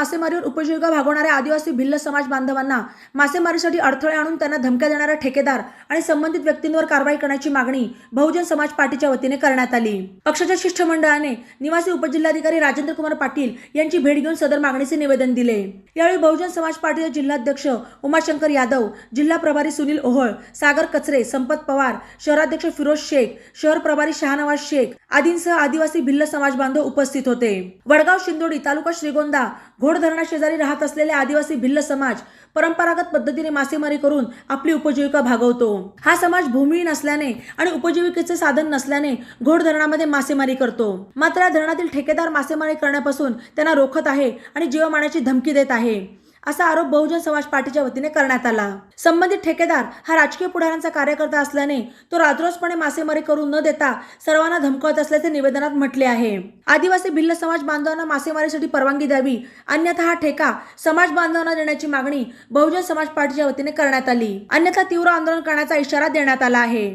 मासेमारीवर उपजीविका भागवणाऱ्या आदिवासी भिल्ल समाज बांधवांना मासेमारीसाठी अडथळे आणून त्यांना धमक्या देणाऱ्या ठेकेदार आणि संबंधित व्यक्तींवर कारवाई करण्याची मागणी बहुजन समाज पार्टीच्या वतीने करण्यात आली. पक्षाच्या शिष्टमंडळाने निवासी उपजिल्हाधिकारी राजेंद्र कुमार पाटील यांची भेट घेऊन सदर मागणीचे निवेदन दिले. यावेळी बहुजन समाज पार्टीचे जिल्हाध्यक्ष उमाशंकर यादव जिल्हा प्रभारी सुनील ओहळ सागर कचरे संपत पवार शहराध्यक्ष फिरोज शेख शहर प्रभारी शहानवाज शेख आदींसह आदिवासी भिल्ल समाज बांधव उपस्थित होते. वडगाव शिंदोडी तालुका श्रीगोंदा घोड धरणा शेजारी राहत असलेले आदिवासी भिल्ल समाज परंपरागत पद्धतीने मासेमारी करून आपली उपजीविका भागवतो. हा समाज भूमिहीन असल्याने आणि उपजीविकेचे साधन नसल्याने घोड धरणामध्ये मासेमारी करतो. मात्र या धरणातील ठेकेदार मासेमारी करण्यापासून त्यांना रोखत आहे आणि जीवमानाची धमकी देत आहे. असा आरोप बहुजन समाज पार्टीच्या वतीने करण्यात आला. संबंधित ठेकेदार हा राजकीय पुढाऱ्यांचा कार्यकर्ता असल्याने तो रात्रोसपणे मासेमारी करू न देता सर्वांना धमकवत असल्याचे निवेदनात म्हटले आहे. आदिवासी भिल्ल समाज बांधवांना मासेमारीसाठी परवानगी द्यावी अन्यथा हा ठेका समाज बांधवांना देण्याची मागणी बहुजन समाज पार्टीच्या वतीने करण्यात आली. अन्यथा तीव्र आंदोलन करण्याचा इशारा देण्यात आला आहे.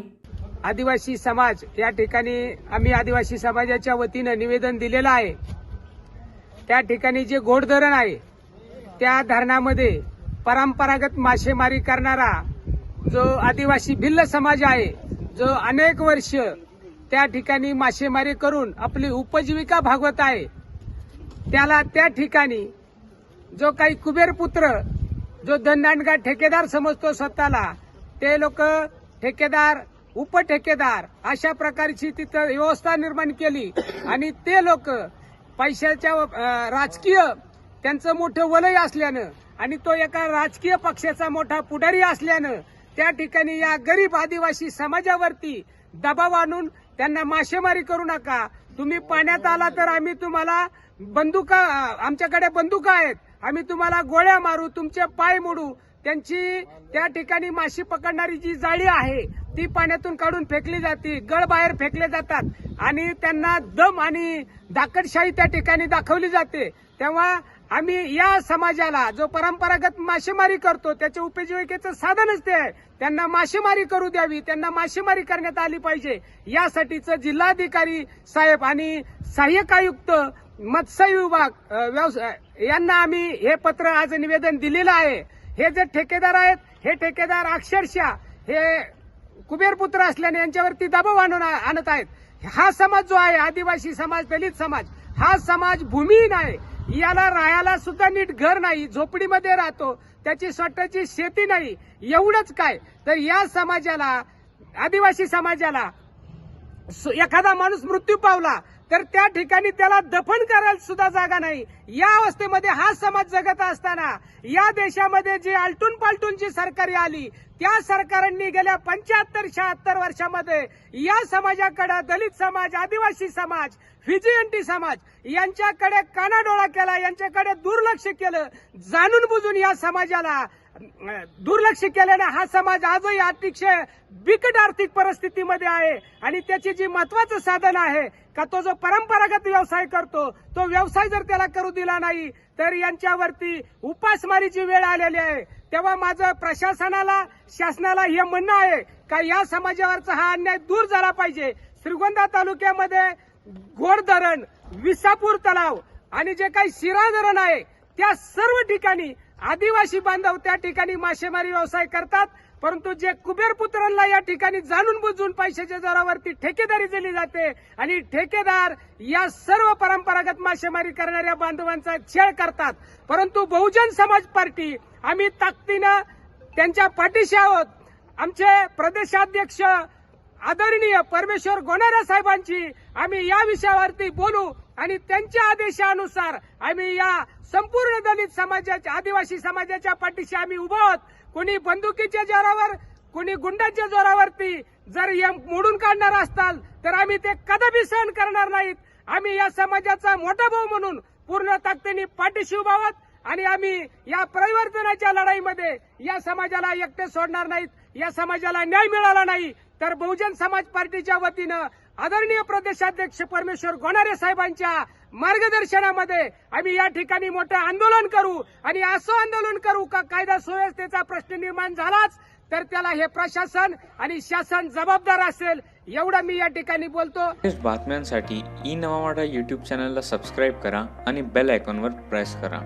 आदिवासी समाज या ठिकाणी आम्ही आदिवासी समाजाच्या वतीनं निवेदन दिलेलं आहे. त्या ठिकाणी जे घोड धरण आहे त्या धरणामध्ये परंपरागत मासेमारी करणारा जो आदिवासी भिल्ल समाज आहे जो अनेक वर्ष त्या ठिकाणी मासेमारी करून आपली उपजीविका भागवत आहे त्याला त्या ठिकाणी जो काही कुबेरपुत्र जो धनदांडगा ठेकेदार समजतो स्वतःला ते लोक ठेकेदार उपठेकेदार अशा प्रकारची तिथं व्यवस्था निर्माण केली आणि ते लोक पैशाच्या राजकीय त्यांचं मोठं वलय असल्यानं आणि तो एका राजकीय पक्षाचा मोठा पुढारी असल्यानं त्या ठिकाणी या गरीब आदिवासी समाजावरती दबाव आणून त्यांना मासेमारी करू नका. तुम्ही पाण्यात आला तर आम्ही तुम्हाला बंदुका आमच्याकडे बंदुका आहेत. आम्ही तुम्हाला गोळ्या मारू तुमचे पाय मोडू. त्यांची त्या ठिकाणी माशी पकडणारी जी जाळी आहे ती पाण्यातून काढून फेकली जाते गळ बाहेर फेकले जातात. आणि त्यांना दम आणि दाकडशाही त्या ठिकाणी दाखवली जाते. तेव्हा आम्ही या समाजाला जो परंपरागत मासेमारी करतो त्याच्या उपजीविकेचं साधनच ते आहे. त्यांना मासेमारी करू द्यावी त्यांना मासेमारी करण्यात आली पाहिजे. यासाठीचं जिल्हाधिकारी साहेब आणि सहाय्यक आयुक्त मत्स्य विभाग व्यवसाय यांना आम्ही हे पत्र आज निवेदन दिलेलं आहे. हे जे ठेकेदार आहेत हे ठेकेदार अक्षरशः हे कुबेरपुत्र असल्याने यांच्यावरती दबाव आणून आणत आहेत. हा समाज जो आहे आदिवासी समाज दलित समाज हा समाज भूमिहीन आहे. याला राहायला सुद्धा नीट घर नाही झोपडीमध्ये राहतो. त्याची स्वतःची शेती नाही एवढंच काय? तर या समाजाला आदिवासी समाजाला एखादा माणूस मृत्यू पावला तर त्या ठिकाणी त्याला दफन करायला सुद्धा जागा नाही. या अवस्थेमध्ये हा समाज जगत असताना या देशामध्ये जी आलटून पालटून जी सरकारी आली त्या सरकारांनी गेल्या पंच्याहत्तर शहात्तर वर्षामध्ये या समाजाकडे दलित समाज आदिवासी समाज फिजियंटी समाज यांच्याकडे कानाडोळा केला यांच्याकडे दुर्लक्ष केलं जाणून बुजून या समाजाला दुर्लक्ष केल्याने हा समाज आजही अतिशय बिकट आर्थिक परिस्थितीमध्ये आहे. आणि त्याची जी महत्वाचं साधन आहे का तो जो परंपरागत व्यवसाय करतो तो व्यवसाय जर त्याला करू दिला नाही तर यांच्यावरती उपासमारीची वेळ आलेली आहे. तेव्हा माझं प्रशासनाला शासनाला हे म्हणणं आहे का या समाजावरचा हा अन्याय दूर झाला पाहिजे. श्रीगोंदा तालुक्यामध्ये घोड धरण विसापूर तलाव आणि जे काही शिरा धरण आहे त्या सर्व ठिकाणी आदिवासी बांधव त्या ठिकाणी मासेमारी व्यवसाय करतात परंतु जे कुबेरपुत्रांना या ठिकाणी जाणून बुजून पैशाच्या जोरावरती ठेकेदारी दिली जाते आणि ठेकेदार या सर्व परंपरागत मासेमारी करणाऱ्या बांधवांचा छेड करतात. परंतु बहुजन समाज पार्टी आम्ही ताकदीनं त्यांच्या पाठीशी आहोत. आमचे प्रदेशाध्यक्ष आदरणीय परमेश्वर गोनाऱ्या साहेबांची आम्ही या विषयावरती बोलू. आणि त्यांच्या आदेशानुसार आम्ही या संपूर्ण दलित समाजाच्या आदिवासी समाजाच्या पाठीशी आम्ही उभं आहोत. कोणी बंदुकीच्या जोरावर कोणी गुंडांच्या जोरावरती जर हे मोडून काढणार असताल तर आम्ही ते कदापि सहन करणार नाहीत. आम्ही या समाजाचा मोठा भाऊ म्हणून पूर्ण ताकदीने पाठीशी उभा आहोत आणि आम्ही या परिवर्तनाच्या लढाईमध्ये या समाजाला एकटे सोडणार नाहीत. या समाजाला न्याय मिळाला नाही तर बहुजन समाज पार्टीच्या वतीनं आदरणीय प्रदेशाध्यक्ष परमेश्वर गोणारे साहेबांच्या मार्गदर्शनामध्ये आम्ही या ठिकाणी मोठं आंदोलन करू आणि असं आंदोलन करू का कायदा सुव्यवस्थेचा प्रश्न निर्माण झालाच तर त्याला हे प्रशासन आणि शासन जबाबदार असेल एवढं मी या ठिकाणी बोलतो. बातम्यांसाठी ई नवा मराठा यूट्यूब चॅनलला सबस्क्राईब करा आणि बेल आयकॉनवर प्रेस करा.